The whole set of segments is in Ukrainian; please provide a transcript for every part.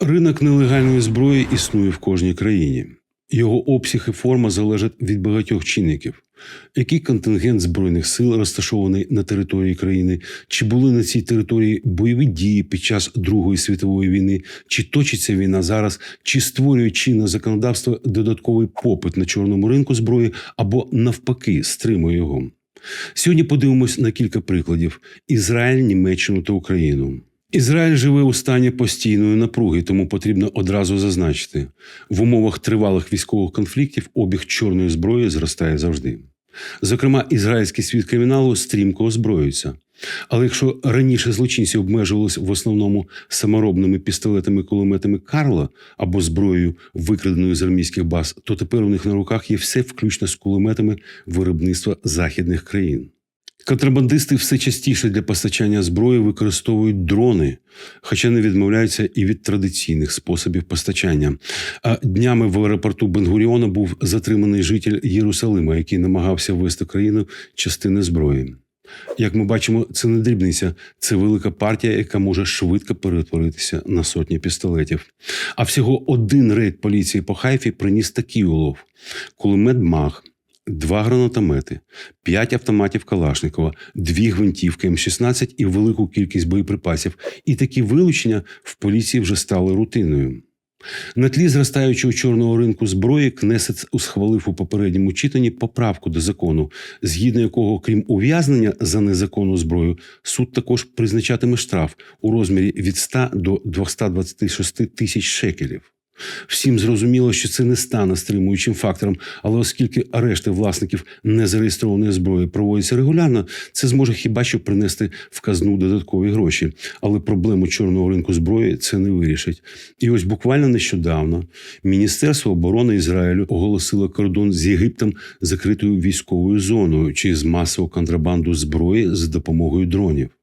Ринок нелегальної зброї існує в кожній країні. Його обсяг і форма залежать від багатьох чинників. Який контингент збройних сил розташований на території країни, чи були на цій території бойові дії під час Другої світової війни, чи точиться війна зараз, чи створює чинне законодавство додатковий попит на чорному ринку зброї, або навпаки стримує його. Сьогодні подивимось на кілька прикладів: Ізраїль, Німеччину та Україну. Ізраїль живе у стані постійної напруги, тому потрібно одразу зазначити: в умовах тривалих військових конфліктів обіг чорної зброї зростає завжди. Зокрема, ізраїльський світ криміналу стрімко озброюється. Але якщо раніше злочинці обмежувалися в основному саморобними пістолетами кулеметами Карла або зброєю, викраденою з армійських баз, то тепер у них на руках є все, включно з кулеметами виробництва західних країн. Контрабандисти все частіше для постачання зброї використовують дрони, хоча не відмовляються і від традиційних способів постачання. А днями в аеропорту Бенгуріона був затриманий житель Єрусалима, який намагався ввести країну частини зброї. Як ми бачимо, це не дрібниця, це велика партія, яка може швидко перетворитися на сотні пістолетів. А всього один рейд поліції по Хайфі приніс такий улов: кулемет МАГ, два гранатомети, п'ять автоматів Калашникова, дві гвинтівки М16 і велику кількість боєприпасів. І такі вилучення в поліції вже стали рутиною. На тлі зростаючого чорного ринку зброї Кнесет усхвалив у попередньому читанні поправку до закону, згідно якого, крім ув'язнення за незаконну зброю, суд також призначатиме штраф у розмірі від 100 до 226 тисяч шекелів. Всім зрозуміло, що це не стане стримуючим фактором, але оскільки арешти власників незареєстрованої зброї проводяться регулярно, це зможе хіба що принести в казну додаткові гроші. Але проблему чорного ринку зброї це не вирішить. І ось буквально нещодавно Міністерство оборони Ізраїлю оголосило кордон з Єгиптом закритою військовою зоною через масову контрабанду зброї з допомогою дронів.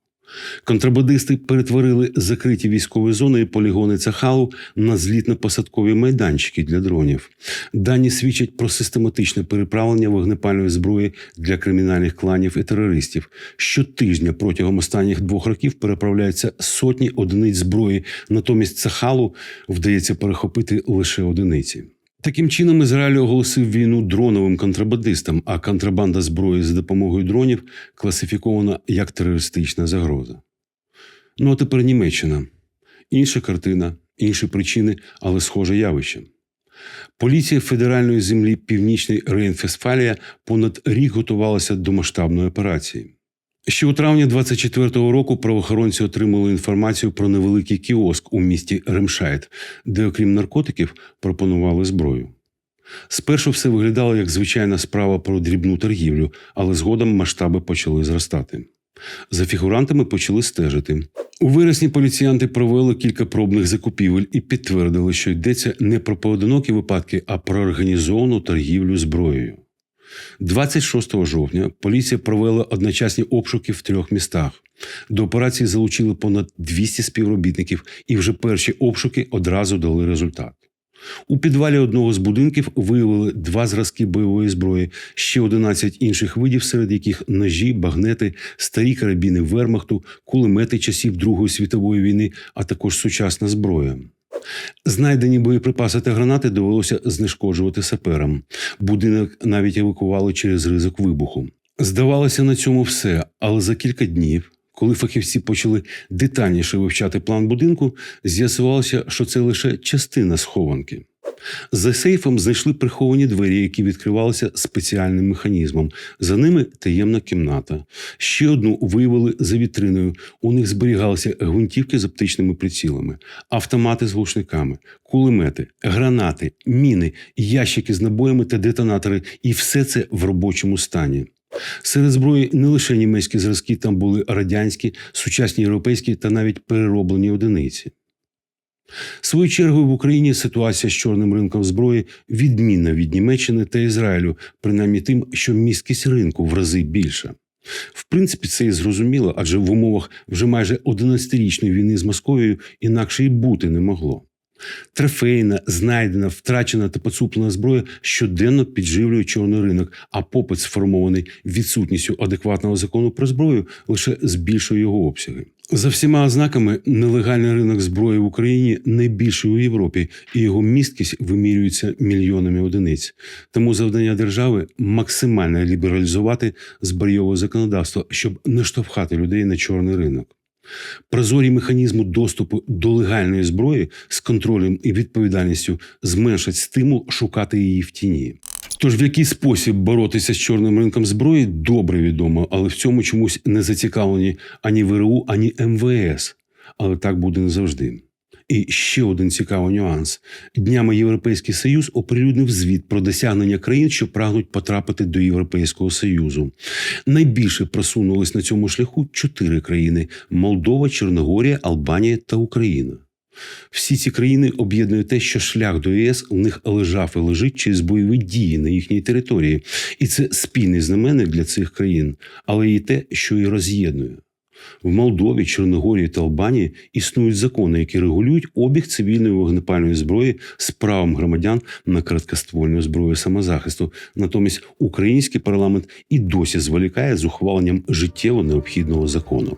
Контрабандисти перетворили закриті військові зони і полігони Цахалу на злітно-посадкові майданчики для дронів. Дані свідчать про систематичне переправлення вогнепальної зброї для кримінальних кланів і терористів. Щотижня протягом останніх двох років переправляються сотні одиниць зброї. Натомість Цахалу вдається перехопити лише одиниці. Таким чином, Ізраїль оголосив війну дроновим контрабандистам, а контрабанда зброї за допомогою дронів класифікована як терористична загроза. Ну а тепер Німеччина. Інша картина, інші причини, але схоже явище. Поліція федеральної землі Північний Рейн-Фестфалія понад рік готувалася до масштабної операції. Ще у травні 24-го року правоохоронці отримали інформацію про невеликий кіоск у місті Ремшайт, де, окрім наркотиків, пропонували зброю. Спершу все виглядало як звичайна справа про дрібну торгівлю, але згодом масштаби почали зростати. За фігурантами почали стежити. У вересні поліціянти провели кілька пробних закупівель і підтвердили, що йдеться не про поодинокі випадки, а про організовану торгівлю зброєю. 26 жовтня поліція провела одночасні обшуки в трьох містах. До операції залучили понад 200 співробітників, і вже перші обшуки одразу дали результат. У підвалі одного з будинків виявили два зразки бойової зброї, ще 11 інших видів, серед яких ножі, багнети, старі карабіни вермахту, кулемети часів Другої світової війни, а також сучасна зброя. Знайдені боєприпаси та гранати довелося знешкоджувати саперам. Будинок навіть евакували через ризик вибуху. Здавалося, на цьому все, але за кілька днів, коли фахівці почали детальніше вивчати план будинку, з'ясувалося, що це лише частина схованки. За сейфом знайшли приховані двері, які відкривалися спеціальним механізмом. За ними таємна кімната. Ще одну виявили за вітриною. У них зберігалися гвинтівки з оптичними прицілами, автомати з глушниками, кулемети, гранати, міни, ящики з набоями та детонатори. І все це в робочому стані. Серед зброї не лише німецькі зразки, там були радянські, сучасні європейські та навіть перероблені одиниці. Своєю чергою в Україні ситуація з чорним ринком зброї відмінна від Німеччини та Ізраїлю, принаймні тим, що місткість ринку в рази більша. В принципі, це і зрозуміло, адже в умовах вже майже 11-річної війни з Московією інакше й бути не могло. Трофейна, знайдена, втрачена та поцуплена зброя щоденно підживлює чорний ринок, а попит, сформований відсутністю адекватного закону про зброю, лише збільшує його обсяги. За всіма ознаками, нелегальний ринок зброї в Україні найбільший у Європі, і його місткість вимірюється мільйонами одиниць. Тому завдання держави максимально лібералізувати збройове законодавство, щоб не штовхати людей на чорний ринок. Прозорі механізми доступу до легальної зброї з контролем і відповідальністю зменшать стимул шукати її в тіні. Тож в який спосіб боротися з чорним ринком зброї добре відомо, але в цьому чомусь не зацікавлені ані ВРУ, ані МВС. Але так буде не завжди. І ще один цікавий нюанс: днями Європейський Союз оприлюднив звіт про досягнення країн, що прагнуть потрапити до Європейського Союзу. Найбільше просунулись на цьому шляху чотири країни: Молдова, Чорногорія, Албанія та Україна. Всі ці країни об'єднує те, що шлях до ЄС у них лежав і лежить через бойові дії на їхній території, і це спільний знаменник для цих країн, але і те, що і роз'єднує. В Молдові, Чорногорії та Албанії існують закони, які регулюють обіг цивільної вогнепальної зброї з правом громадян на короткоствольну зброю самозахисту. Натомість український парламент і досі зволікає з ухваленням життєво необхідного закону.